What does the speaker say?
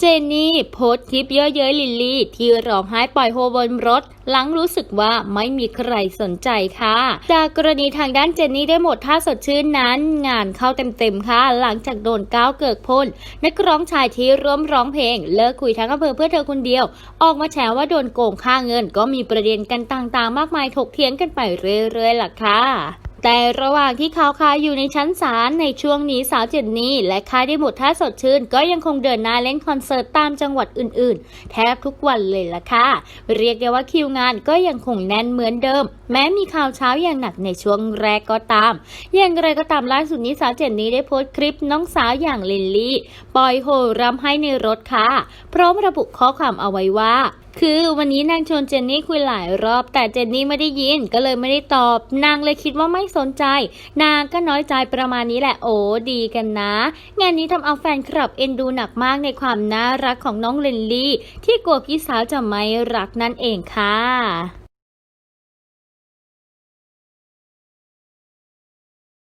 เจนนี่โพสต์คลิปเยอะเย้ยลิลลี่ ที่ร้องไห้ปล่อยโฮบนรถ หลังรู้สึกว่าไม่มีใครสนใจค่ะ จากกรณีทางด้านเจนนี่ได้หมดท่าสดชื่นนั้น งานเข้าเต็มๆค่ะ หลังจากโดนก้าวเกิกพ้นนักร้องชายที่ร่วมร้องเพลง เลิกคุยทั้งอำเภอเพื่อเธอคนเดียว ออกมาแฉว่าโดนโกงค่าเงิน ก็มีประเด็นกันต่างๆ มากมายถกเถียงกันไปเรื่อยๆล่ะค่ะ แต่ระหว่างที่เขาคาอยู่ในชั้นศาลในช่วงนี้สาวเจนนี่และค่ายได้หมดท่าสดชื่น ก็ยังคงเดินหน้าเล่นคอนเสิร์ตตามจังหวัดอื่นๆ แทบทุกวันเลยล่ะค่ะ เรียกได้ว่าคิวงานก็ยังคงแน่นเหมือนเดิม แม้มีข่าวเช้าอย่างหนักในช่วงแรกก็ตาม อย่างไรก็ตามล่าสุดนี้สาวเจนนี่ได้โพสต์คลิปน้องสาวอย่างลินลี่ปล่อยโฮรำให้ในรถค่ะพร้อมระบุข้อความเอาไว้ว่า คือวันนี้นางชวนเจนนี่คุยหลายรอบ แต่เจนนี่ไม่ได้ยินก็เลยไม่ได้ตอบ นางเลยคิดว่าไม่สนใจ นางก็น้อยใจประมาณนี้แหละโอ้ดีกันนะ งานนี้ทำเอาแฟนคลับเอ็นดูหนักมากในความน่ารักของน้องเลนลี่ ที่กลัวพี่สาวจะไม่รักนั่นเองค่ะ